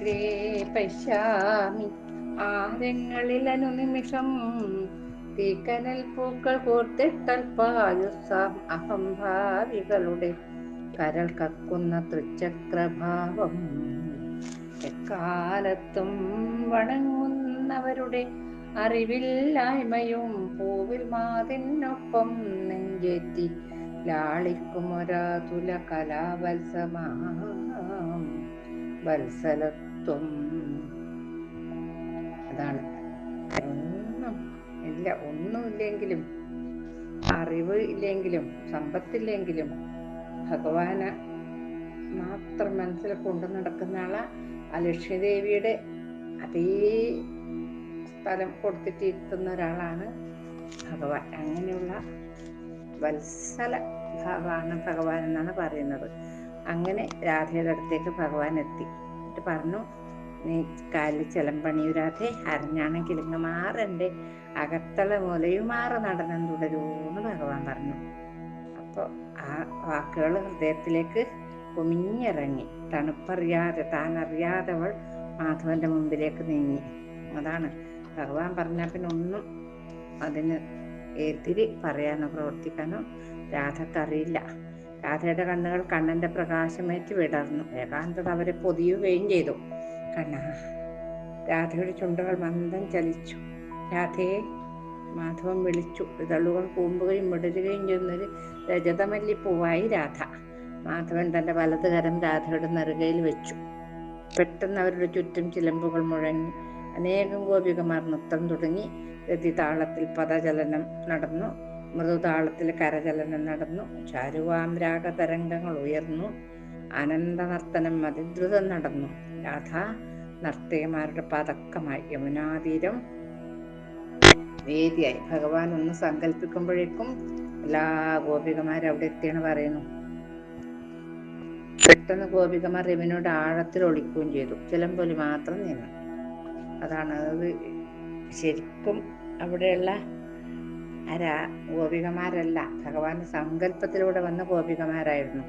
അഗ്രേ പശ്യാമി ആരങ്ങളിൽ അനുനിമിഷം തീക്കനൽ പൂക്കൾ കോർത്തിട്ടൽപ്പായുസാം അഹംഭാവികളുടെ കരൾ കക്കുന്ന തൃച്ചക്രഭാവം എക്കാലത്തും വണങ്ങുന്നവരുടെ അറിവില്ലായ്മയും പൂവിൽ മാതിനൊപ്പം നെഞ്ചേറ്റി ലാളിക്കുമൊരാതുല കലാവത്സമാം. വത്സലത്വം അതാണ്. ഒന്നും ഇല്ല ഒന്നുമില്ലെങ്കിലും അറിവ് ഇല്ലെങ്കിലും സമ്പത്തില്ലെങ്കിലും ഭഗവാന് മാത്രം മനസ്സിൽ കൊണ്ടു നടക്കുന്ന ആളാ. ആ ലക്ഷ്മിദേവിയുടെ അതേ സ്ഥലം കൊടുത്തിട്ടിരുത്തുന്ന ഒരാളാണ് ഭഗവാൻ. അങ്ങനെയുള്ള വത്സല ഭാവമാണ് ഭഗവാൻ എന്നാണ് പറയുന്നത്. അങ്ങനെ രാധയുടെ അടുത്തേക്ക് ഭഗവാൻ എത്തി. എന്നിട്ട് പറഞ്ഞു. നീ കാലിൽ പണി രാധെ അറിഞ്ഞാണെങ്കിൽ ഇങ്ങ് മാറന്റെ അകത്തള മുലയും മാറ നടനം തുടരൂന്ന് ഭഗവാൻ പറഞ്ഞു. അപ്പോൾ ആ വാക്കുകൾ ഹൃദയത്തിലേക്ക് കുമിഞ്ഞിറങ്ങി. തണുപ്പറിയാതെ താൻ അറിയാതവൾ മാധവന്റെ മുമ്പിലേക്ക് നീങ്ങി. അതാണ് ഭഗവാൻ പറഞ്ഞ പിന്നെ ഒന്നും അതിന് എതിര് പറയാനോ പ്രവർത്തിക്കാനോ രാധക്കറിയില്ല. രാധയുടെ കണ്ണുകൾ കണ്ണന്റെ പ്രകാശമേറ്റ് വിടർന്നു. ഏകാന്തത അവരെ പൊതിയുകയും ചെയ്തു. കണ്ണ രാധയുടെ ചുണ്ടുകൾ മന്ദം ചലിച്ചു. രാധയെ മാധവം വിളിച്ചു. ഇതളുകൾ കൂമ്പുകയും വിടരുകയും ചെയ്യുന്നൊരു രജതമല്ലിപ്പൂവായി രാധ. മാധവൻ തന്റെ വലത് കരം രാധയുടെ നെറുകയിൽ വെച്ചു. പെട്ടെന്ന് അവരുടെ ചുറ്റും ചിലമ്പുകൾ മുഴങ്ങി. അനേകം ഗോപികമാർ നൃത്തം തുടങ്ങി. രതിതാളത്തിൽ പദചലനം നടന്നു. മൃദുതാളത്തിൽ കരചലനം നടന്നു. ചാരുവാം രാഗതരംഗങ്ങൾ ഉയർന്നു. അനന്ത നർത്തനം അതിദ്രുതം നടന്നു. രാധ നർത്തകന്മാരുടെ പതക്കമായി. യമുനാതീരം വേദിയായി. ഭഗവാൻ ഒന്ന് സങ്കല്പിക്കുമ്പോഴേക്കും എല്ലാ ഗോപികമാരും അവിടെ എത്തിയാണ് പറയുന്നു. പെട്ടെന്ന് ഗോപികമാർ ഇവനോട് ആഴത്തിൽ ഒളിക്കുകയും ചെയ്തു. ചിലമ്പൊലി മാത്രം നിന്നു. അതാണ് അത് ശരിക്കും അവിടെയുള്ള ആരാ? ഗോപികമാരല്ല. ഭഗവാന്റെ സങ്കല്പത്തിലൂടെ വന്ന ഗോപികമാരായിരുന്നു.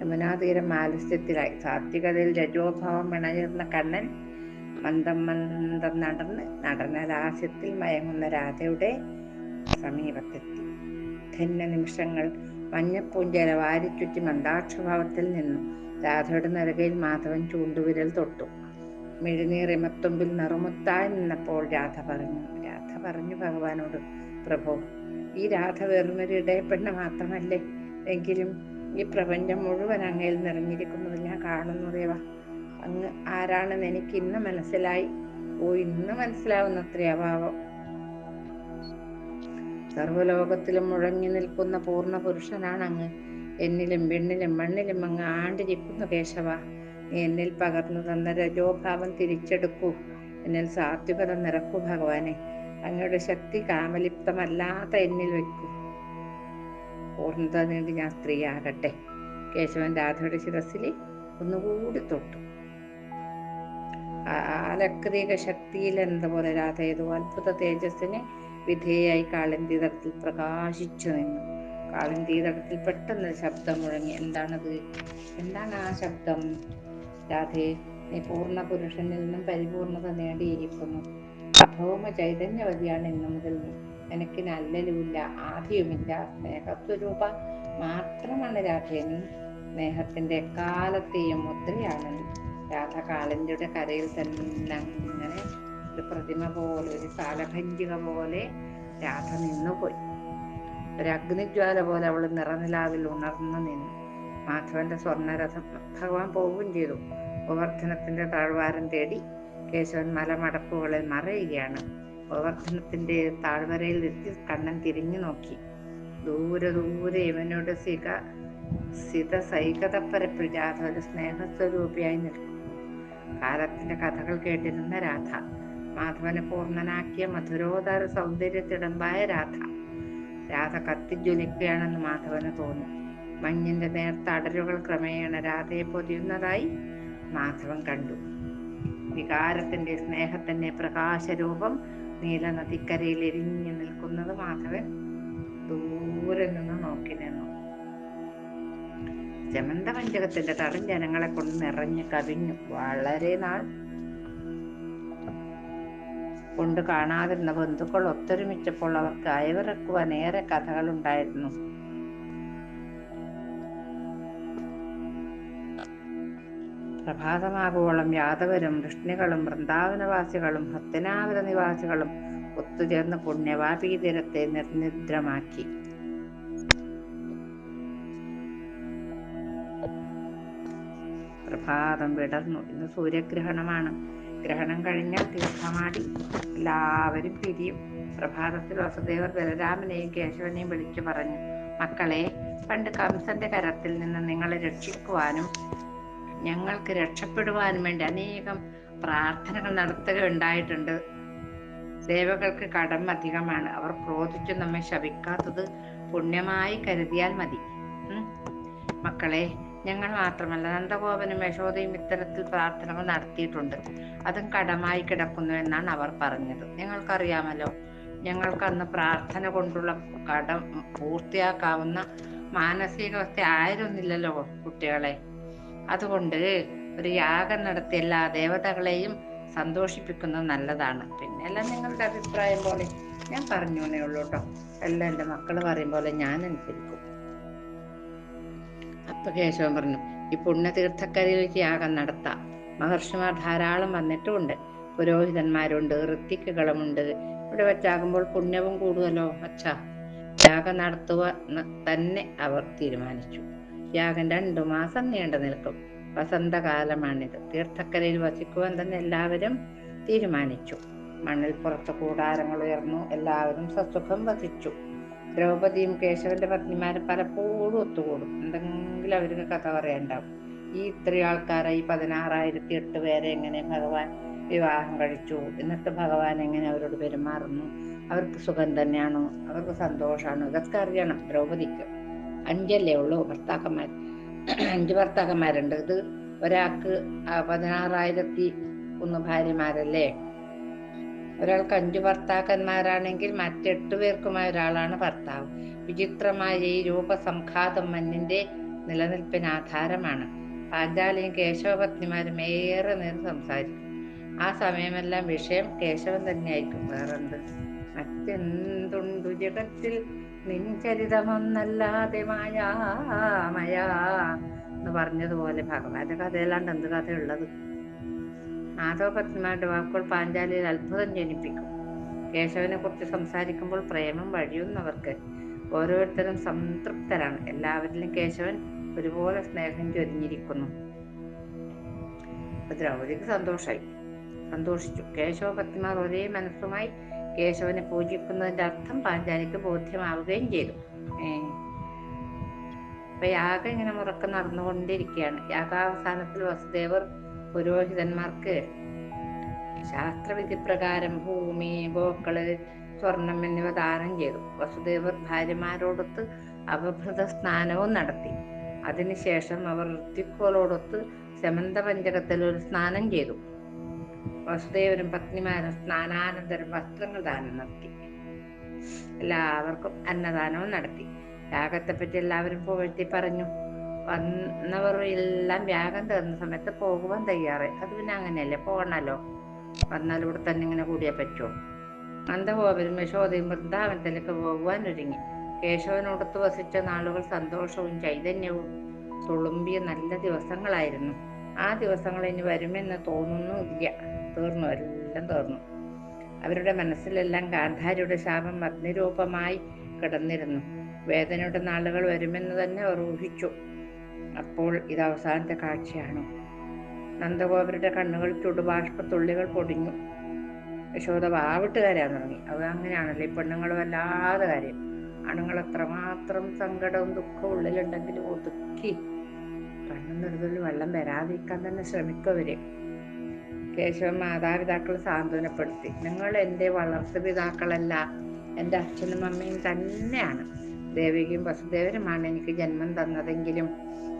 യമുനാതീരം മാലിസ്യത്തിലായി സാത്വികതയിൽ രജോഭാവം ഇണചേർന്ന കണ്ണൻ മന്ദം മന്ദം നടന്ന് നടനലാസ്യത്തിൽ മയങ്ങുന്ന രാധയുടെ സമീപത്തെത്തി. ധന്യ നിമിഷങ്ങൾ മഞ്ഞപ്പൂഞ്ചല വാരിച്ചുറ്റി മന്ദാക്ഷഭാവത്തിൽ നിന്നു. രാധയുടെ നരകയിൽ മാധവൻ ചൂണ്ടുവിരൽ തൊട്ടു. മിഴുനീറിമത്തുമ്പിൽ നിറുമുത്തായി നിന്നപ്പോൾ രാധ പറഞ്ഞു രാധ പറഞ്ഞു ഭഗവാനോട് പ്രഭു ഈ രാധ വെറുമൊരു ഇടയപ്പെണ്ണ മാത്രമല്ലേ? എങ്കിലും ഈ പ്രപഞ്ചം മുഴുവൻ അങ്ങയിൽ നിറഞ്ഞിരിക്കുന്നത് ഞാൻ കാണുന്നു ദേവ. അങ്ങ് ആരാണെന്ന് എനിക്ക് ഇന്ന് മനസ്സിലായി. ഓ ഇന്ന് മനസ്സിലാവുന്നത്രേ അഭാവം. സർവലോകത്തിലും മുഴങ്ങി നിൽക്കുന്ന പൂർണ പുരുഷനാണ് അങ്ങ്. എന്നിലും പെണ്ണിലും മണ്ണിലും അങ്ങ് ആണ്ടിരിക്കുന്നു കേശവ. എന്നിൽ പകർന്നു തന്ന രജോഭാവം തിരിച്ചെടുക്കൂ. എന്നിൽ സാത്വികത നിറക്കൂ ഭഗവാനെ. അങ്ങയുടെ ശക്തി കാമലിപ്തമല്ലാത്ത എന്നിൽ വയ്ക്കൂ ഓർന്നത് ഞാൻ സ്ത്രീയാകട്ടെ കേശവൻ രാധയുടെ ശിരസിൽ ഒന്നുകൂടി തൊട്ടു. ആലക്രിക ശക്തിയിൽ എന്ന പോലെ രാധ ഏതോ അത്ഭുത തേജസ്സിനെ വിധേയായി കാളന്തീതടത്തിൽ പ്രകാശിച്ചു നിന്നു. കാളന്തീതടത്തിൽ പെട്ടെന്ന് ശബ്ദം മുഴങ്ങി എന്താണത്? എന്താണ് ആ ശബ്ദം? രാധേ നീ പൂർണ പുരുഷനിൽ നിന്നും പരിപൂർണത നേടിയിരിക്കുന്നു. അഭൗമ ചൈതന്യവതിയാണ് മുതൽ എനിക്ക് നല്ലലുമില്ല ആദ്യവുമില്ല. സ്നേഹസ്വരൂപ മാത്രമാണ് രാധേ നീ സ്നേഹത്തിന്റെ എക്കാലത്തെയും മുദ്രയാണ്. നീ രാധ കാലന്റെ കരയിൽ തന്നെ ഇങ്ങനെ ഒരു പ്രതിമ പോലെ ഒരു സാലഭഞ്ജിക പോലെ രാധ നിന്നുപോയി. ഒരു അഗ്നിജ്വാല പോലെ അവൾ നിറനിലാവിൽ ഉണർന്നു നിന്നു. മാധവന്റെ സ്വർണരഥം ഭഗവാൻ പോവുകയും ചെയ്തു. ഗോവർദ്ധനത്തിന്റെ താഴ്വാരം തേടി കേശവൻ മലമടപ്പുകളിൽ മറയുകയാണ്. ഗോവർദ്ധനത്തിന്റെ താഴ്വരയിൽ എത്തി കണ്ണൻ തിരിഞ്ഞു നോക്കി. ദൂരെ ദൂരെ ഇവനോട് സിക സിത സൈകതപ്പരപ്പിൽ രാധ ഒരു സ്നേഹസ്വരൂപിയായി നിൽക്കും. കാലത്തിന്റെ കഥകൾ കേട്ടിരുന്ന രാധ മാധവനെ പൂർണനാക്കിയ മധുരോദാര സൗന്ദര്യത്തിടമ്പായ രാധ. രാധ കത്തിജ്വലിക്കുകയാണെന്ന് മാധവന് തോന്നി. മഞ്ഞിന്റെ നേർത്ത അടരുകൾ ക്രമേണ രാധയെ പൊതിയുന്നതായി മാധവൻ കണ്ടു. വികാരത്തിന്റെ സ്നേഹത്തിന്റെ പ്രകാശരൂപം നീല നദിക്കരയിൽ എരിഞ്ഞു നിൽക്കുന്നത് മാധവൻ ദൂരെ നിന്ന് നോക്കി നിന്നു. ജമന്ത വഞ്ചകത്തിന്റെ തടം ജനങ്ങളെ കൊണ്ട് നിറഞ്ഞു കവിഞ്ഞു. വളരെ നാൾ കൊണ്ട് കാണാതിരുന്ന ബന്ധുക്കൾ ഒത്തൊരുമിച്ചപ്പോൾ അവർക്ക് അയവിറക്കുവാൻ ഏറെ കഥകളുണ്ടായിരുന്നു. പ്രഭാതമാകുവോളം യാദവരും വൃഷ്ണികളും വൃന്ദാവനവാസികളും ഹത്തനാവര നിവാസികളും ഒത്തുചേർന്ന് പുണ്യവാപീ തീരത്തെ നിർനിദ്രമാക്കി. പ്രഭാതം വിടർന്നു. ഇന്ന് സൂര്യഗ്രഹണമാണ്. ഗ്രഹണം കഴിഞ്ഞാൽ തീർത്ഥമാടി എല്ലാവരും പിരിയും. പ്രഭാതത്തിൽ വസുദേവർ ബലരാമനെയും കേശവനെയും വിളിച്ചു പറഞ്ഞു മക്കളെ പണ്ട് കംസന്റെ കരത്തിൽ നിന്ന് നിങ്ങളെ രക്ഷിക്കുവാനും ഞങ്ങൾക്ക് രക്ഷപ്പെടുവാനും വേണ്ടി അനേകം പ്രാർത്ഥനകൾ നടത്തുകയുണ്ടായിട്ടുണ്ട് ദേവകൾക്ക് കടം അധികമാണ്. അവർ ക്രോധിച്ചു നമ്മെ ശപിക്കാത്തത് പുണ്യമായി കരുതിയാൽ മതി. മക്കളെ ഞങ്ങൾ മാത്രമല്ല നന്ദഗോപനും യശോദയും ഇത്തരത്തിൽ പ്രാർത്ഥനകൾ നടത്തിയിട്ടുണ്ട്. അതും കടമായി കിടക്കുന്നു എന്നാണ് അവർ പറഞ്ഞത്. നിങ്ങൾക്കറിയാമല്ലോ ഞങ്ങൾക്ക് അന്ന് പ്രാർത്ഥന കൊണ്ടുള്ള കടം പൂർത്തിയാക്കാവുന്ന മാനസികാവസ്ഥ ആയിരുന്നില്ലല്ലോ കുട്ടികളെ. അതുകൊണ്ട് ഒരു യാഗം നടത്തി എല്ലാ ദേവതകളെയും സന്തോഷിപ്പിക്കുന്നത് നല്ലതാണ്. പിന്നെ എല്ലാം നിങ്ങളുടെ അഭിപ്രായം പോലെ ഞാൻ പറഞ്ഞു ഉള്ളൂ കേട്ടോ. എല്ലാം എന്റെ മക്കൾ പറയും പോലെ ഞാൻ അനുസരിക്കും. അപ്പൊ കേശവൻ പറഞ്ഞു ഈ പുണ്യതീർത്ഥക്കരയിലേക്ക് യാഗം നടത്താം. മഹർഷിമാർ ധാരാളം വന്നിട്ടുമുണ്ട്. പുരോഹിതന്മാരുണ്ട് ഋത്തിക്കുകളുമുണ്ട് ഇവിടെ വെച്ചാകുമ്പോൾ പുണ്യവും കൂടുതലോ? അച്ഛാ. യാഗം നടത്തുക തന്നെ അവർ തീരുമാനിച്ചു. യാഗം രണ്ടു മാസം നീണ്ടു നിൽക്കും. വസന്തകാലമാണിത്. തീർത്ഥക്കരയിൽ വസിക്കുവാൻ തന്നെ എല്ലാവരും തീരുമാനിച്ചു. മണ്ണിൽ പുറത്ത് കൂടാരങ്ങൾ ഉയർന്നു എല്ലാവരും സസുഖം വസിച്ചു. ദ്രൗപദിയും കേശവന്റെ പത്നിമാരും പലപ്പോഴും ഒത്തുകൂടും. എന്തെങ്കിലും അവർക്ക് കഥ പറയാനുണ്ടാവും. ഈ ഇത്രയും ആൾക്കാരെ ഈ പതിനാറായിരത്തി എട്ട് പേരെ എങ്ങനെ ഭഗവാൻ വിവാഹം കഴിച്ചു? എന്നിട്ട് ഭഗവാൻ എങ്ങനെ അവരോട് പെരുമാറുന്നു? അവർക്ക് സുഖം തന്നെയാണോ? അവർക്ക് സന്തോഷമാണോ ഇതൊക്കെ അറിയണം ദ്രൗപദിക്ക്. അഞ്ചല്ലേ ഉള്ളൂ ഭർത്താക്കന്മാർ. അഞ്ച് ഭർത്താക്കന്മാരുണ്ട്. ഇത് ഒരാൾക്ക് പതിനാറായിരത്തി ഒന്ന് ഭാര്യമാരല്ലേ? ഒരാൾക്ക് അഞ്ചു ഭർത്താക്കന്മാരാണെങ്കിൽ മറ്റെട്ടു പേർക്കുമായ ഒരാളാണ് ഭർത്താവ്. വിചിത്രമായ ഈ രൂപസംഘാതം മഞ്ഞിന്റെ നിലനിൽപ്പിന് ആധാരമാണ്. പാഞ്ചാലിയും കേശവപത്നിമാരും ഏറെ നേരം സംസാരിക്കും. ആ സമയമെല്ലാം വിഷയം കേശവൻ തന്നെയായിരിക്കും. വേറെന്ത്? മറ്റെന്തുണ്ടു? ജഗത്തിൽ നിൻചരിതമൊന്നല്ലാതെ മായാ മയാ എന്ന് പറഞ്ഞതുപോലെ ഭഗവാന്റെ കഥയല്ലാണ്ട് എന്ത് കഥയുള്ളത്? നാഥോപത്നിമാരുടെ വാക്കുകൾ പാഞ്ചാലിയിൽ അത്ഭുതം ജനിപ്പിക്കും. കേശവനെ കുറിച്ച് സംസാരിക്കുമ്പോൾ പ്രേമം വഴിയുന്നവർക്ക് ഓരോരുത്തരും സംതൃപ്തരാണ്. എല്ലാവരിലും കേശവൻ ഒരുപോലെ സ്നേഹം ചൊരിഞ്ഞിരിക്കുന്നു. ദ്രൗപതിക്ക് സന്തോഷമായി സന്തോഷിച്ചു. കേശവപത്നിമാർ ഒരേ മനസ്സുമായി കേശവനെ പൂജിക്കുന്നതിന്റെ അർത്ഥം പാഞ്ചാലിക്ക് ബോധ്യമാവുകയും ചെയ്തു. അപ്പൊ യാഗം ഇങ്ങനെ മുറക്കം നടന്നുകൊണ്ടിരിക്കുകയാണ്. യാഗാവസാനത്തിൽ വസുദേവർ പുരോഹിതന്മാർക്ക് ശാസ്ത്രവിധി പ്രകാരം ഭൂമി ഗോക്കൾ സ്വർണം എന്നിവ ദാനം ചെയ്തു. വസുദേവർ ഭാര്യമാരോടൊത്ത് അവഭൃത സ്നാനവും നടത്തി. അതിനുശേഷം അവർ ഋത്വിക്കോളോടൊത്ത് സമന്തപഞ്ചകത്തിൽ ഒരു സ്നാനം ചെയ്തു. വസുദേവരും പത്നിമാരും സ്നാനാനന്തരം വസ്ത്രങ്ങൾ ദാനം നടത്തി. എല്ലാവർക്കും അന്നദാനവും നടത്തി. യാഗത്തെപ്പറ്റി എല്ലാവരും പുകഴ്ത്തി പറഞ്ഞു. വന്നവർ എല്ലാം യാഗം തീർന്ന സമയത്ത് പോകുവാൻ തയ്യാറായി അത് പിന്നെ അങ്ങനെയല്ലേ? പോകണല്ലോ വന്നാൽ ഇവിടെ തന്നെ ഇങ്ങനെ കൂടിയേ പറ്റുമോ നന്ദഗോപരും യശോദയും വൃന്ദാവനത്തിലേക്ക് പോകുവാൻ ഒരുങ്ങി. കേശവനോടത്ത് വസിച്ച നാളുകൾ സന്തോഷവും ചൈതന്യവും തുളുമ്പിയ നല്ല ദിവസങ്ങളായിരുന്നു. ആ ദിവസങ്ങൾ ഇനി വരുമെന്ന് തോന്നുന്നുമില്ല. തീർന്നു എല്ലാം തീർന്നു. അവരുടെ മനസ്സിലെല്ലാം ഗാന്ധാരിയുടെ ശാപം അഗ്നിരൂപമായി കിടന്നിരുന്നു. വേദനയുടെ നാളുകൾ വരുമെന്ന് തന്നെ അവർ ഊഹിച്ചു. അപ്പോൾ ഇത് അവസാനത്തെ കാഴ്ചയാണോ. നന്ദഗോപരുടെ കണ്ണുകൾ ചുടുബാഷ്പത്തുള്ളികൾ പൊടിഞ്ഞു. യശോദ വാവിട്ട് കരയാൻ തുടങ്ങി. അത് അങ്ങനെയാണല്ലോ ഈ പെണ്ണുങ്ങൾ വല്ലാതെ കാര്യം. ആണുങ്ങൾ എത്രമാത്രം സങ്കടവും ദുഃഖവും ഉള്ളിലുണ്ടെങ്കിലും ഒതുക്കി കണ്ണുനിറുതിൽ വെള്ളം വരാതിരിക്കാൻ തന്നെ ശ്രമിക്കും കേശവൻ മാതാപിതാക്കൾ സാന്ത്വനപ്പെടുത്തി. നിങ്ങൾ എന്റെ വളർത്തുപിതാക്കളല്ല എന്റെ അച്ഛനും അമ്മയും തന്നെയാണ്. ദേവികയും വസുദേവനുമാണ് എനിക്ക് ജന്മം തന്നതെങ്കിലും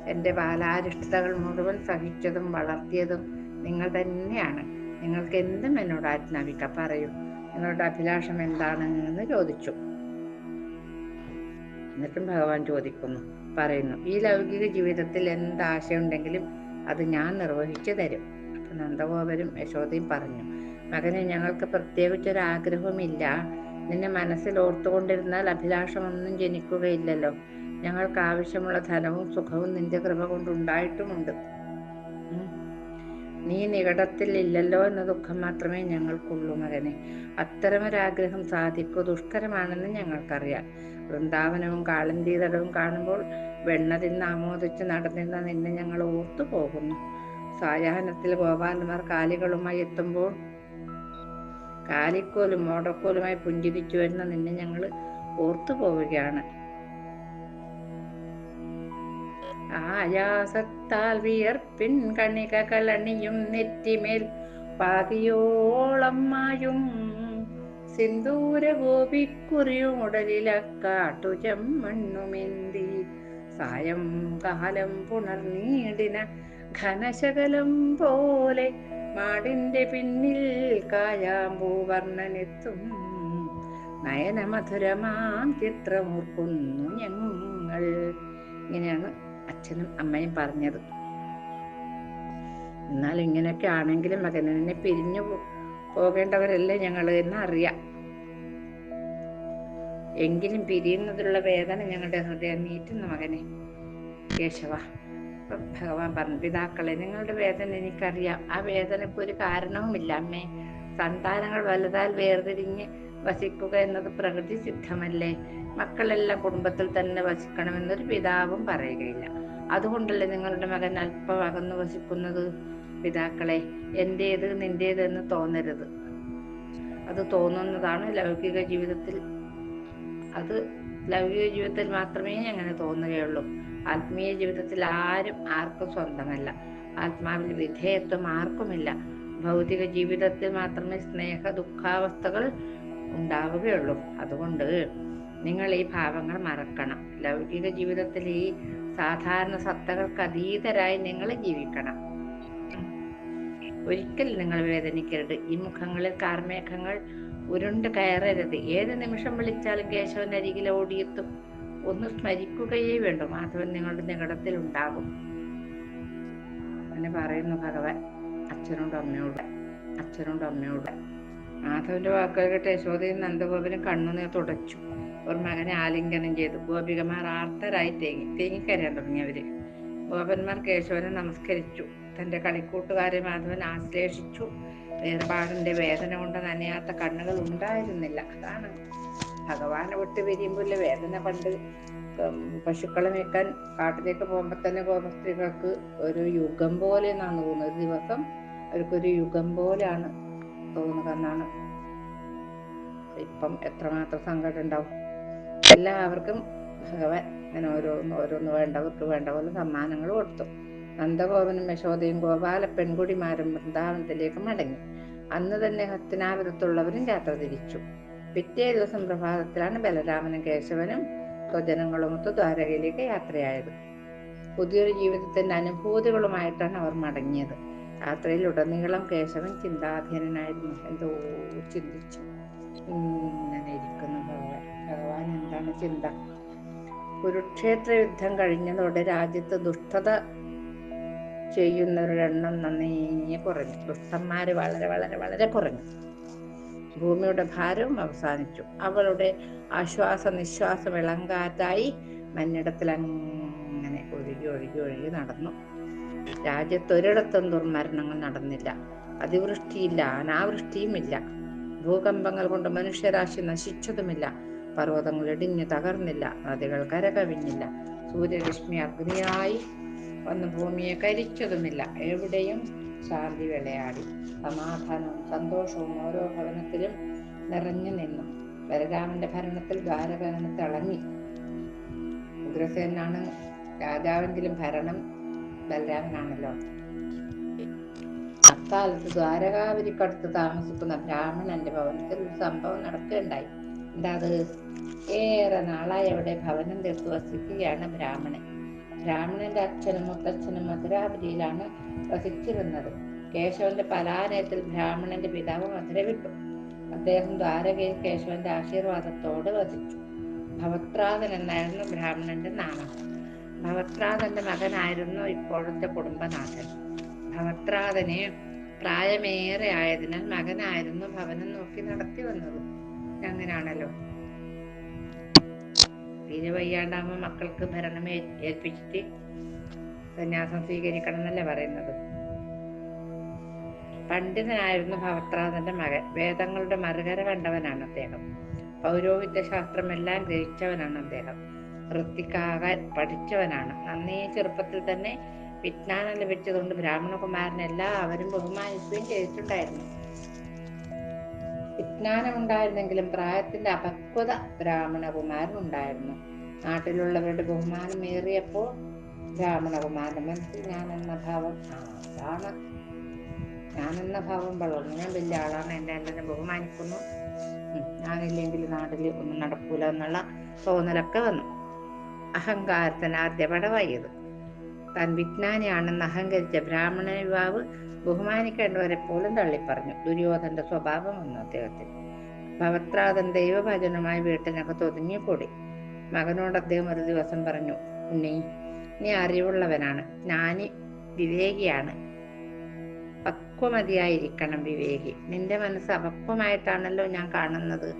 എന്റെ ബാലാരിഷ്ടതകൾ മുഴുവൻ സഹിച്ചതും വളർത്തിയതും നിങ്ങൾ തന്നെയാണ്. നിങ്ങൾക്ക് എന്തും എന്നോട് ആജ്ഞാപിക്ക പറയൂ. നിങ്ങളുടെ അഭിലാഷം എന്താണ് എന്ന് ചോദിച്ചു. എന്നിട്ടും ഭഗവാൻ ചോദിക്കുന്നു പറയുന്നു ഈ ലൗകിക ജീവിതത്തിൽ എന്താശയുണ്ടെങ്കിലും അത് ഞാൻ നിർവഹിച്ചു തരും. നന്ദഗോപരും യശോദയും പറഞ്ഞു മകനെ ഞങ്ങൾക്ക് പ്രത്യേകിച്ചൊരു ആഗ്രഹവുമില്ല നിന്നെ മനസ്സിൽ ഓർത്തുകൊണ്ടിരുന്നാൽ അഭിലാഷമൊന്നും ജനിക്കുകയില്ലല്ലോ. ഞങ്ങൾക്ക് ആവശ്യമുള്ള ധനവും സുഖവും നിന്റെ കൃപ കൊണ്ടുണ്ടായിട്ടുമുണ്ട്. നീ നികടത്തിൽ ഇല്ലല്ലോ എന്ന ദുഃഖം മാത്രമേ ഞങ്ങൾക്കുള്ളൂ മകനെ. അത്തരമൊരാഗ്രഹം സാധിക്കൂ ദുഷ്കരമാണെന്ന് ഞങ്ങൾക്കറിയാം. വൃന്ദാവനവും കാളന്തീതടവും കാണുമ്പോൾ വെണ്ണ തിന്ന് ആമോദിച്ച് നടന്നിരുന്ന നിന്നെ ഞങ്ങൾ ഓർത്തു പോകുന്നു സായാഹ്നത്തിൽ ഗോപാലന്മാർ കാലികളുമായി എത്തുമ്പോൾ കാലിക്കോലും മോടക്കോലുമായി പുഞ്ചിരിച്ചു വരുന്ന നിന്നെ ഞങ്ങൾ ഓർത്തു പോവുകയാണ്. ആയാസത്താൽ വിയർപ്പിൻ കണിക കലണിയും നെറ്റിമേൽ പാതിയോളമ്മായും സിന്ദൂര ഗോപിക്കുറിയും ഉടലിലക്കാട്ടു ചെമ്മണ്ണുമെന്തി സായം കാലം പുണർനീടിന ഘനശകലം പോലെ മാടിന്റെ പിന്നിൽ കായാമ്പൂവർണനെത്തും നയനമധുരമാം ചിത്രമോർക്കുന്നു ഞങ്ങൾ. ഇങ്ങനെയാണ് അച്ഛനും അമ്മയും പറഞ്ഞത്. എന്നാൽ ഇങ്ങനെയൊക്കെ ആണെങ്കിലും മകനെ പിരിഞ്ഞു പോകേണ്ടവരല്ലേ ഞങ്ങൾ എന്ന് അറിയാം. എങ്കിലും പിരിയുന്നതിലുള്ള വേദന ഞങ്ങളുടെ ഹൃദയം നീറ്റുന്നു മകനെ. കേശവ. ഭഗവാൻ പറഞ്ഞു പിതാക്കളെ നിങ്ങളുടെ വേദന എനിക്കറിയാം. ആ വേദനയ്ക്ക് ഒരു കാരണവുമില്ല അമ്മേ. സന്താനങ്ങൾ വലുതാൽ വേർതിരിഞ്ഞ് വസിക്കുക എന്നത് പ്രകൃതി സിദ്ധമല്ലേ? മക്കളെല്ലാം കുടുംബത്തിൽ തന്നെ വസിക്കണമെന്നൊരു പിതാവും പറയുകയില്ല. അതുകൊണ്ടല്ലേ നിങ്ങളുടെ മകൻ അല്പം അകന്നു വസിക്കുന്നത്? പിതാക്കളെ എന്റേത് നിന്റേത് എന്ന് തോന്നരുത്. അത് തോന്നുന്നതാണ് ലൗകിക ജീവിതത്തിൽ. അത് ലൗകിക ജീവിതത്തിൽ മാത്രമേ അങ്ങനെ തോന്നുകയുള്ളൂ. ആത്മീയ ജീവിതത്തിൽ ആരും ആർക്കും സ്വന്തമല്ല. ആത്മാവിൽ വിധേയത്വം ആർക്കുമില്ല. ഭൗതിക ജീവിതത്തിൽ മാത്രമേ സ്നേഹ ദുഃഖാവസ്ഥകൾ ഉണ്ടാവുകയുള്ളൂ. അതുകൊണ്ട് നിങ്ങൾ ഈ ഭാവങ്ങൾ മറക്കണം. ലൗകിക ജീവിതത്തിൽ ഈ സാധാരണ സത്തകൾക്ക് അതീതരായി നിങ്ങൾ ജീവിക്കണം. ഒരിക്കലും നിങ്ങൾ വേദനിക്കരുത്. ഈ മുഖങ്ങളിൽ കാർമേഘങ്ങൾ ഉരുണ്ട് കയറരുത്. ഏത് നിമിഷം വിളിച്ചാലും കേശവൻ അരികിൽ ഓടിയെത്തും. ഒന്ന് സ്മരിക്കുകയേ വേണ്ടു. മാധവൻ നിങ്ങളുടെ നികടത്തിൽ ഉണ്ടാകും അങ്ങനെ പറയുന്നു ഭഗവാൻ. അച്ഛനോട് അമ്മയോട്. അച്ഛനോട് അമ്മയോട്. മാധവന്റെ വാക്കുകൾ കേട്ട് യശോദയും നന്ദഗോപനും കണ്ണുനീർ തുടച്ചു. ഒരു മകനെ ആലിംഗനം ചെയ്തു. ഗോപികമാർ ആർത്തരായി തേങ്ങി. തേങ്ങിക്കരയാൻ തുടങ്ങിയവര് ഗോപന്മാർ കേശവനെ നമസ്കരിച്ചു. തന്റെ കളിക്കൂട്ടുകാരെ മാധവൻ ആശ്ലേഷിച്ചു. വേർപാടിന്റെ വേദന കൊണ്ട് നനയാത്ത കണ്ണുകൾ ഉണ്ടായിരുന്നില്ല. അതാണ് ഭഗവാനെ വിട്ട് പിരിയുമ്പോൾ വേദന പണ്ട് പശുക്കളെ മേക്കാൻ കാട്ടിലേക്ക് പോകുമ്പോ തന്നെ ഗോപസ്ത്രീകൾക്ക് ഒരു യുഗം പോലെ എന്നാണ് തോന്നുന്നത്. ഒരു ദിവസം അവർക്കൊരു യുഗം പോലെയാണ് തോന്നുക എന്നാണ്. ഇപ്പം എത്രമാത്രം സങ്കടം ഉണ്ടാവും. എല്ലാവർക്കും ഭഗവാൻ ഇങ്ങനെ ഓരോന്ന് ഓരോന്ന് വേണ്ടവർക്ക് വേണ്ട പോലെ സമ്മാനങ്ങൾ കൊടുത്തു. നന്ദഗോപനും യശോദയും ഗോപാല പെൺകുടിമാരും വൃന്ദാവനത്തിലേക്ക് മടങ്ങി. അന്ന് തന്നെ ഹസ്തിനാപുരത്തുള്ളവരും യാത്ര തിരിച്ചു. പിറ്റേ ദിവസം പ്രഭാതത്തിലാണ് ബലരാമനും കേശവനും സ്വജനങ്ങളുമൊത്ത് ദ്വാരകയിലേക്ക് യാത്രയായത്. പുതിയൊരു ജീവിതത്തിന്റെ അനുഭൂതികളുമായിട്ടാണ് അവർ മടങ്ങിയത്. യാത്രയിൽ ഉടനീളം കേശവൻ ചിന്താധീനനായിരുന്നു. എന്തോ ചിന്തിച്ചു. ഇങ്ങനെ ഇരിക്കുന്നു ഭഗവാൻ എന്താണ് ചിന്ത? കുരുക്ഷേത്ര യുദ്ധം കഴിഞ്ഞതോടെ രാജ്യത്ത് ദുഷ്ടത ചെയ്യുന്നവരുടെ എണ്ണം നന്നേ കുറഞ്ഞു. ദുഷ്ടന്മാര് വളരെ വളരെ വളരെ കുറഞ്ഞു. ഭൂമിയുടെ ഭാരവും അവസാനിച്ചു. അവളുടെ ആശ്വാസ നിശ്വാസം ഇളങ്കാറ്റായി മഞ്ഞിടത്തിൽ അങ്ങനെ ഒഴുകി ഒഴുകി ഒഴുകി നടന്നു. രാജ്യത്തൊരിടത്തും ദുർമരണങ്ങൾ നടന്നില്ല. അതിവൃഷ്ടിയില്ല അനാവൃഷ്ടിയുമില്ല. ഭൂകമ്പങ്ങൾ കൊണ്ട് മനുഷ്യരാശി നശിച്ചതുമില്ല. പർവതങ്ങൾ ഇടിഞ്ഞു തകർന്നില്ല. നദികൾ കരകവിഞ്ഞില്ല. സൂര്യരശ്മി അഗ്നിയായി വന്ന് ഭൂമിയെ കരിച്ചതുമില്ല. എവിടെയും ശാന്തി വിളയാടി. സമാധാനവും സന്തോഷവും ഓരോ ഭവനത്തിലും നിറഞ്ഞു നിന്നു. ബലരാമന്റെ ഭരണത്തിൽ ദ്വാരഭരണം തിളങ്ങി ഉഗ്രസേനാണ് രാജാവെങ്കിലും ഭരണം ബലരാമനാണല്ലോ അക്കാലത്ത് ദ്വാരകാപുരിക്കടുത്ത് താമസിക്കുന്ന ബ്രാഹ്മണന്റെ ഭവനത്തിൽ ഒരു സംഭവം നടക്കുകയുണ്ടായി. എന്താ അത്? ഏറെ നാളായി അവിടെ ഭവനം തീർത്ത് വസിക്കുകയാണ് ബ്രാഹ്മണൻ. ബ്രാഹ്മണന്റെ അച്ഛനും മുത്തച്ഛനും മധുരാപുരിയിലാണ് വസിച്ചിരുന്നത്. കേശവന്റെ പലാനയത്തിൽ ബ്രാഹ്മണന്റെ പിതാവ് മധുര വിട്ടു അദ്ദേഹം ദ്വാരകയിൽ കേശവന്റെ ആശീർവാദത്തോട് വസിച്ചു. ഭവത്രാതൻ എന്നായിരുന്നു ബ്രാഹ്മണന്റെ നാമം. ഭവത്രാതന്റെ മകനായിരുന്നു ഇപ്പോഴത്തെ കുടുംബനാഥൻ. ഭവത്രാതനെ പ്രായമേറെ ആയതിനാൽ മകനായിരുന്നു ഭവനം നോക്കി നടത്തി വന്നത്. അങ്ങനാണല്ലോ തീരെ വയ്യാണ്ടാകുമ്പോൾ മക്കൾക്ക് ഭരണം ഏൽപ്പിച്ചിട്ട് സന്യാസം സ്വീകരിക്കണം എന്നല്ലേ പറയുന്നത്. പണ്ഡിതനായിരുന്നു ഭവത്രാതന്റെ മകൻ. വേദങ്ങളുടെ മറുകര കണ്ടവനാണ് അദ്ദേഹം. പൗരോഹിത്യ ശാസ്ത്രമെല്ലാം ഗ്രഹിച്ചവനാണ് അദ്ദേഹം. വൃത്തിക്കാകാൻ പഠിച്ചവനാണ്. നന്നേ ചെറുപ്പത്തിൽ തന്നെ വിജ്ഞാനം ലഭിച്ചതുകൊണ്ട് ബ്രാഹ്മണകുമാരനെല്ലാം അവരും ബഹുമാനിക്കുകയും ചെയ്തിട്ടുണ്ടായിരുന്നു. വിജ്ഞാനം ഉണ്ടായിരുന്നെങ്കിലും പ്രായത്തിന്റെ അപക്വത ബ്രാഹ്മണകുമാരൻ ഉണ്ടായിരുന്നു നാട്ടിലുള്ളവരുടെ ബഹുമാനം ഏറിയപ്പോൾ ബഹുമാനം. മനസ്സിൽ ഞാൻ എന്ന ഭാവം ആ, അതാണ്. എന്ന ഭാവം വളർന്നു ഞാൻ വലിയ ആളാണ് എന്നെ എന്നെ ബഹുമാനിക്കുന്നു. ഞാനില്ലെങ്കിൽ നാട്ടിൽ ഒന്നും നടക്കൂല എന്നുള്ള തോന്നലൊക്കെ വന്നു. അഹങ്കാരത്തിന് ആദ്യ പടവായത്. താൻ വിജ്ഞാനിയാണെന്ന് അഹങ്കരിച്ച ബ്രാഹ്മണ യുവാവ് ബഹുമാനിക്കേണ്ടവരെ പോലും തള്ളിപ്പറഞ്ഞു. ദുര്യോധന്റെ സ്വഭാവം വന്നു അദ്ദേഹത്തിന്. ഭവത്രാതൻ ദൈവഭജനമായി വീട്ടിനകത്ത് ഒതുങ്ങിക്കൂടി. മകനോട് അദ്ദേഹം ഒരു ദിവസം പറഞ്ഞു ഉണ്ണി നീ അറിവുള്ളവനാണ് ജ്ഞാനി വിവേകിയാണ്. പക്വമതിയായിരിക്കണം വിവേകി. നിന്റെ മനസ്സ് അപക്വമായിട്ടാണല്ലോ ഞാൻ കാണുന്നത്.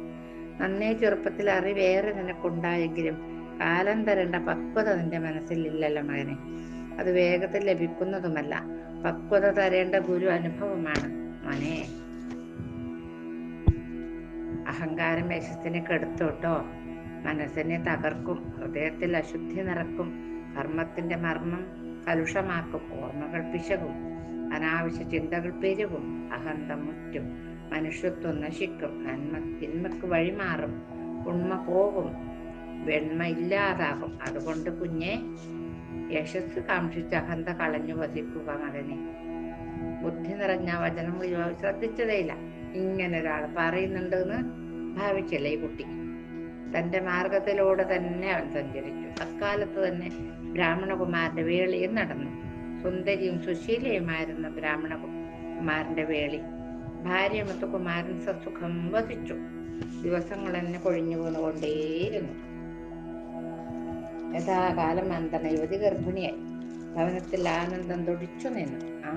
നന്നേ ചെറുപ്പത്തിൽ അറിവേറെ നിനക്കുണ്ടായെങ്കിലും കാലം തരേണ്ട പക്വത നിന്റെ മനസ്സിലില്ലല്ലോ മകനെ. അത് വേഗത്തിൽ ലഭിക്കുന്നതുമല്ല. പക്വത തരേണ്ട ഗുരു അനുഭവമാണ് മോനെ. അഹങ്കാരം യശസ്സിനെ കെടുത്തോട്ടോ മനസ്സിനെ തകർക്കും ഹൃദയത്തിൽ അശുദ്ധി നിറക്കും കർമ്മത്തിന്റെ മർമ്മം കലുഷമാക്കും ഓർമ്മകൾ പിശകും അനാവശ്യ ചിന്തകൾ പെരുകും അഹന്ത മുറ്റും മനുഷ്യത്വം നശിക്കും നന്മ തിന്മക്ക് വഴിമാറും ഉണ്മ പോകും വെണ്മ ഇല്ലാതാകും. അതുകൊണ്ട് കുഞ്ഞെ യശസ് കാക്ഷിച്ച് അഹന്ത കളഞ്ഞു വസിക്കുക മകനെ. ബുദ്ധി നിറഞ്ഞ വചനങ്ങൾ ശ്രദ്ധിച്ചതേയില്ല. ഇങ്ങനെ ഒരാൾ പറയുന്നുണ്ടെന്ന് ഭാവിച്ചില്ല ഈ കുട്ടി. തന്റെ മാർഗത്തിലൂടെ തന്നെ അവൻ സഞ്ചരിച്ചു. അക്കാലത്ത് തന്നെ ബ്രാഹ്മണകുമാരന്റെ വേളിയും നടന്നു. സുന്ദരിയും സുശീലയുമായിരുന്ന ബ്രാഹ്മണ കുമാരന്റെ വേളി. ഭാര്യമൊത്ത് കുമാരൻ സസുഖം വസിച്ചു ദിവസങ്ങൾ തന്നെ കൊഴിഞ്ഞു പോന്നുകൊണ്ടേയിരുന്നു യഥാകാലം അന്തണ യുവതി ഗർഭിണിയായി. ഭവനത്തിൽ ആനന്ദം തുടിച്ചു നിന്നു. ആ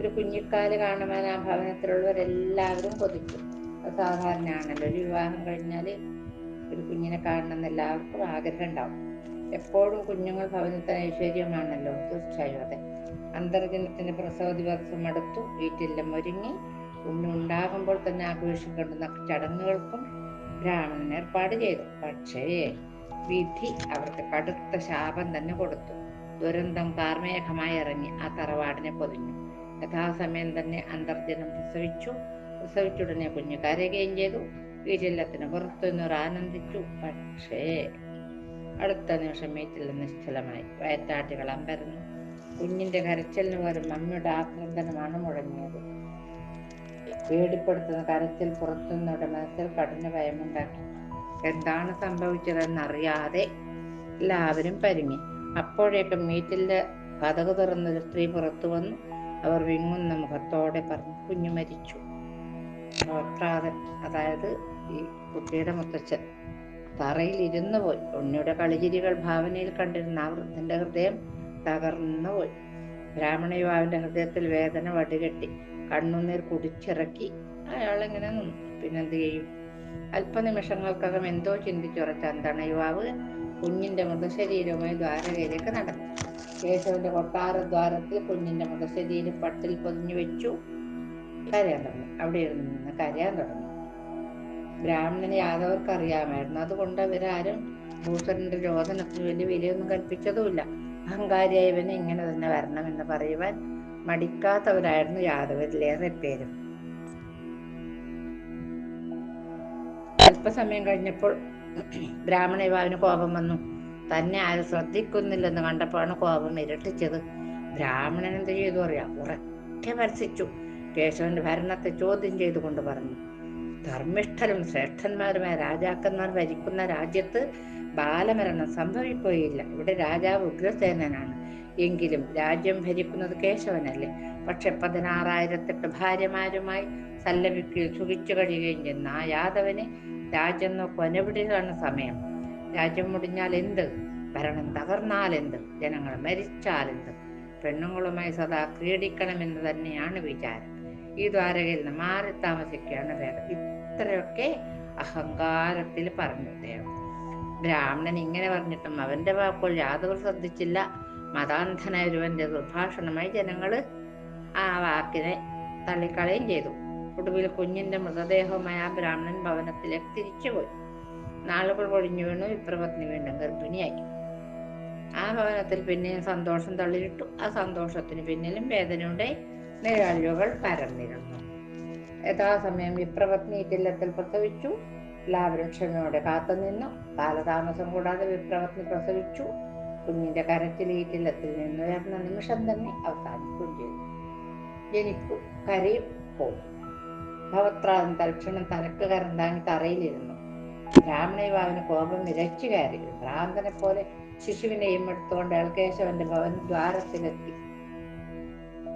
ഒരു കുഞ്ഞിക്കാൽ കാണുവാൻ ആ ഭവനത്തിലുള്ളവരെല്ലാവരും കൊതിച്ചു. സാധാരണയാണല്ലോ ഒരു വിവാഹം കഴിഞ്ഞാൽ ഒരു കുഞ്ഞിനെ കാണണം എന്ന് എല്ലാവർക്കും ആഗ്രഹം ഉണ്ടാവും. എപ്പോഴും കുഞ്ഞുങ്ങൾ ഭവനത്തിന് ഐശ്വര്യമാണല്ലോ? തീർച്ചയായും അതെ. അന്തർജനത്തിന്റെ പ്രസവ ദിവസം അടുത്തു വീട്ടിലെല്ലാം ഒരുങ്ങി കുഞ്ഞുണ്ടാകുമ്പോൾ തന്നെ ആഘോഷിക്കേണ്ടുന്ന ചടങ്ങുകൾക്കും ബ്രാഹ്മണൻ ഏർപ്പാട് ചെയ്തു. പക്ഷേ വിധി അവർക്ക് കടുത്ത ശാപം തന്നെ കൊടുത്തു. ദുരന്തം കാർമേഘമായി ഇറങ്ങി ആ തറവാടിനെ പൊതിഞ്ഞു. യഥാസമയം തന്നെ അന്തർജനം പ്രസവിച്ചു. പ്രസവിച്ചുടനെ കുഞ്ഞ് കരയുകയും ചെയ്തു. വീട്ടില്ലത്തിന് പുറത്തു നിന്നൊരു ആനന്ദിച്ചു. പക്ഷേ അടുത്ത നിമിഷം വീട്ടിൽ നിശ്ചലമായി. വയത്താട്ടികൾ അമ്പരന്നു. കുഞ്ഞിന്റെ കരച്ചിലിന് പോലും മമ്മിയുടെ ആക്രന്ദനമാണ് മുഴങ്ങിയത് പേടിപ്പെടുത്തുന്ന കരച്ചിൽ പുറത്തുനിന്നവരുടെ മനസ്സിൽ കഠിന ഭയമുണ്ടാക്കി. എന്താണ് സംഭവിച്ചതെന്നറിയാതെ എല്ലാവരും പരിങ്ങി. അപ്പോഴേക്കും വീട്ടിലെ കഥകു തുറന്നൊരു സ്ത്രീ പുറത്തു വന്നു. അവർ വിങ്ങുന്ന മുഖത്തോടെ പറഞ്ഞു കുഞ്ഞു മരിച്ചു. ഭർത്താവൻ അതായത് ഈ കുട്ടിയുടെ മുത്തച്ഛൻ തറയിൽ ഇരുന്നു പോയി. ഉണ്ണിയുടെ കളിചിരികൾ ഭാവനയിൽ കണ്ടിരുന്ന ആ വൃദ്ധന്റെ ഹൃദയം തകർന്നു പോയി. ബ്രാഹ്മണ യുവാവിന്റെ ഹൃദയത്തിൽ വേദന വടികെട്ടി. കണ്ണുനീർ കുടിച്ചിറക്കി. അയാൾ എങ്ങനെ നിന്നു. പിന്നെന്ത് ചെയ്യും? അല്പനിമിഷങ്ങൾക്കകം എന്തോ ചിന്തിച്ചുറച്ച അന്തണ യുവാവ് കുഞ്ഞിന്റെ മൃതശരീരവുമായി ദ്വാരകയിലേക്ക് നടന്നു. കേശവന്റെ കൊട്ടാര ദ്വാരത്തിൽ കുഞ്ഞിന്റെ മൃതശരീരം പട്ടിൽ പൊതിഞ്ഞു വെച്ചു. കരയാൻ തുടങ്ങി. അവിടെ ഇരുന്ന് നിന്ന് കരയാൻ തുടങ്ങി. ബ്രാഹ്മണന് യാദവർക്ക് അറിയാമായിരുന്നു അതുകൊണ്ട് അവരാരും ഭൂഷണന്റെ രോദനത്തിന് വലിയ വിലയൊന്നും കൽപ്പിച്ചതുമില്ല. അഹങ്കാരിയായ ഇവനെ ഇങ്ങനെ തന്നെ വരണമെന്ന് പറയുവാൻ മടിക്കാത്തവരായിരുന്നു യാദവരിലേറെ പേരും. അല്പസമയം കഴിഞ്ഞപ്പോൾ ബ്രാഹ്മണ യുവാവിന് കോപം വന്നു. തന്നെ ആരും ശ്രദ്ധിക്കുന്നില്ലെന്ന് കണ്ടപ്പോഴാണ് കോപം ഇരട്ടിച്ചത്. ബ്രാഹ്മണൻ എന്ത് ചെയ്തു അറിയാം? ഉറക്കെ ഭർസിച്ചു കേശവന്റെ ഭരണത്തെ ചോദ്യം ചെയ്തുകൊണ്ട് പറഞ്ഞു ധർമ്മിഷ്ഠരും ശ്രേഷ്ഠന്മാരുമായ രാജാക്കന്മാർ ഭരിക്കുന്ന രാജ്യത്ത് ബാലമരണം സംഭവിക്കുകയില്ല. ഇവിടെ രാജാവ് ഉഗ്രസേനനാണ്. എങ്കിലും രാജ്യം ഭരിക്കുന്നത് കേശവനല്ലേ? പക്ഷെ പതിനാറായിരത്തെട്ട് ഭാര്യമാരുമായി സല്ലപിക്കുകയും സുഖിച്ചു കഴിയുകയും ചെയ്യുന്ന ആ യാദവനെ രാജ്യം നോക്കുവാൻ സമയം. രാജ്യം മുടിഞ്ഞാൽ എന്ത്? ഭരണം തകർന്നാൽ എന്ത്? ജനങ്ങൾ മരിച്ചാൽ എന്ത്? പെണ്ണുങ്ങളുമായി സദാ ക്രീഡിക്കണമെന്ന് തന്നെയാണ് വിചാരം. ഈ ദ്വാരകയിൽ നിന്ന് മാറി താമസിക്കുകയാണ് വേണം ഇത്രയൊക്കെ അഹങ്കാരത്തിൽ പറഞ്ഞു അദ്ദേഹം ബ്രാഹ്മണൻ ഇങ്ങനെ പറഞ്ഞിട്ടും അവന്റെ വാക്കുകൾ യാതൊരു ശ്രദ്ധിച്ചില്ല. മതാന്ധനായ ഒരുവന്റെ ദുർഭാഷണമായി ജനങ്ങൾ ആ വാക്കിനെ തള്ളിക്കളയും ചെയ്തു. ഒടുവിൽ കുഞ്ഞിന്റെ മൃതദേഹവുമായ ആ ബ്രാഹ്മണൻ ഭവനത്തിലേക്ക് തിരിച്ചുപോയി. നാളുകൾ പൊഴിഞ്ഞു വീണു വിപ്രപത്നി വീണ്ടും ഗർഭിണിയായി. ആ ഭവനത്തിൽ പിന്നെയും സന്തോഷം തള്ളിയിട്ടു ആ സന്തോഷത്തിന് പിന്നിലും വേദനയുടെ നിഴലുകൾ പരന്നിരുന്നു. യഥാസമയം വിപ്രപത്നി ഇറ്റില്ലത്തിൽ പ്രസവിച്ചു. എല്ലാവരും കാത്തുനിന്നു. കാലതാമസം കൂടാതെ വിപ്രപത്നി പ്രസവിച്ചു. കുഞ്ഞിന്റെ കരച്ചിൽ ഈറ്റില്ലത്തിൽ നിന്നുയർന്ന നിമിഷം തന്നെ അവസാനിക്കുകയും ചെയ്തു. ജനിക്കു കരയും പോകും ഭവത്രാദൻ തൽക്ഷണം തനക്ക് കരം താങ്ങി തറയിലിരുന്നു. ബ്രാഹ്മണ യുവാവിന് കോപം നിരച്ചു കയറി. ഭ്രാന്തനെ പോലെ ശിശുവിനെയും എടുത്തുകൊണ്ട് അൽകേശവന്റെ ഭവൻ ദ്വാരത്തിലെത്തി.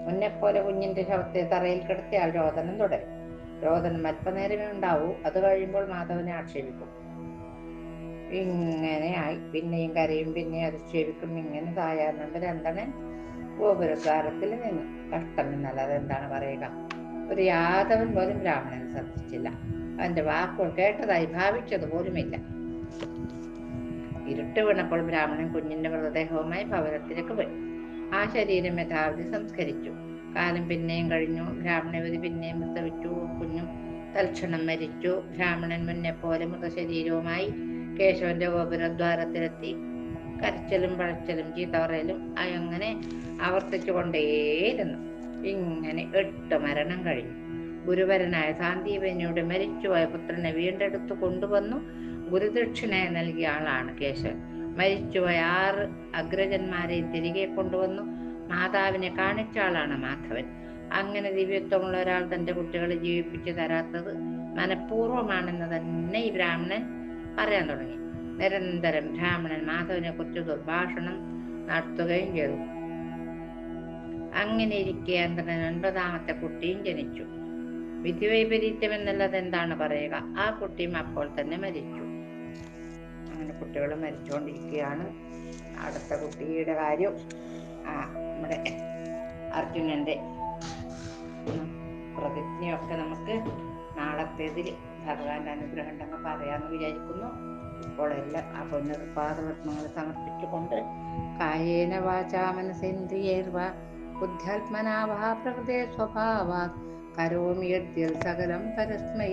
മുന്നെപ്പോലെ കുഞ്ഞിന്റെ ശവത്തെ തറയിൽ കിടത്തിയാൽ രോദനം തുടരും. രോദനം അല്പനേരമേ ഉണ്ടാവൂ അത് കഴിയുമ്പോൾ മാധവനെ ആക്ഷേപിക്കും. ഇങ്ങനെയായി പിന്നെയും കരയും പിന്നെ അധിക്ഷേപിക്കും. ഇങ്ങനെ സായാഹ്നം രണ്ടണൻ ഗോപുരദ്വാരത്തിൽ നിന്നു. കഷ്ടം എന്നല്ലാതെ എന്താണ് പറയുക? ഒരു യാദവൻ പോലും ബ്രാഹ്മണനെ ശ്രദ്ധിച്ചില്ല. അവന്റെ വാക്കുകൾ കേട്ടതായി ഭാവിച്ചത് പോലുമില്ല. ഇരുട്ട് വീണപ്പോൾ ബ്രാഹ്മണൻ കുഞ്ഞിന്റെ മൃതദേഹവുമായി ഭവനത്തിലേക്ക് പോയി. ആ ശരീരം യഥാവധി സംസ്കരിച്ചു. കാലം പിന്നെയും കഴിഞ്ഞു. ബ്രാഹ്മണവതി പിന്നെയും പ്രസവിച്ചു. കുഞ്ഞും തൽക്ഷണം മരിച്ചു. ബ്രാഹ്മണൻ മുന്നെ പോലെ മൃതശരീരവുമായി കേശവന്റെ ഗോപുരദ്വാരത്തിലെത്തി. കരച്ചലും പഴച്ചലും ചീത്തവറയിലും അങ്ങനെ ആവർത്തിച്ചു കൊണ്ടേയിരുന്നു ഇങ്ങനെ എട്ട് മരണം കഴിഞ്ഞു. ഗുരുവരനായ സാന്ദീപനിയുടെ മരിച്ചുപോയ പുത്രനെ വീണ്ടെടുത്തു കൊണ്ടുവന്നു. ഗുരുദക്ഷിണയെ നൽകിയ ആളാണ് കേശവൻ. മരിച്ചുപോയ ആറ് അഗ്രജന്മാരെയും തിരികെ കൊണ്ടുവന്നു. മാതാവിനെ കാണിച്ച ആളാണ് മാധവൻ. അങ്ങനെ ദിവ്യത്വമുള്ള ഒരാൾ തന്റെ കുട്ടികളെ ജീവിപ്പിച്ചു തരാത്തത് മനഃപൂർവമാണെന്ന് തന്നെ ഈ ബ്രാഹ്മണൻ പറയാൻ തുടങ്ങി. നിരന്തരം ബ്രാഹ്മണൻ മാധവനെ കുറിച്ച് ദുർഭാഷണം നടത്തുകയും ചെയ്തു. അങ്ങനെ ഇരിക്കെ അന്തരൻ ഒൻപതാമത്തെ കുട്ടിയും ജനിച്ചു. വിധിവൈപരീത്യം എന്നുള്ളത് എന്താണ് പറയുക? ആ കുട്ടിയും അപ്പോൾ തന്നെ മരിച്ചു. അങ്ങനെ കുട്ടികൾ മരിച്ചുകൊണ്ടിരിക്കുകയാണ് അടുത്ത കുട്ടിയുടെ കാര്യം നമ്മുടെ അർജുനന്റെ പ്രതിജ്ഞയൊക്കെ നമുക്ക് നാളത്തേതിൽ ഭഗവാന്റെ അനുഗ്രഹം ഉണ്ടെന്ന് പറയാമെന്ന് വിചാരിക്കുന്നു. ഇപ്പോൾ എല്ലാം ആ പുനർപാദപത്മങ്ങൾ സമർപ്പിച്ചുകൊണ്ട് കായേന വാചാ മനസേന്ദ്രിയേർവ ബുദ്ധ്യാത്മനാ വാ പ്രകൃതേ സ്വഭാവാത് കരോമി യദ്യൽ സകലം പരസ്മൈ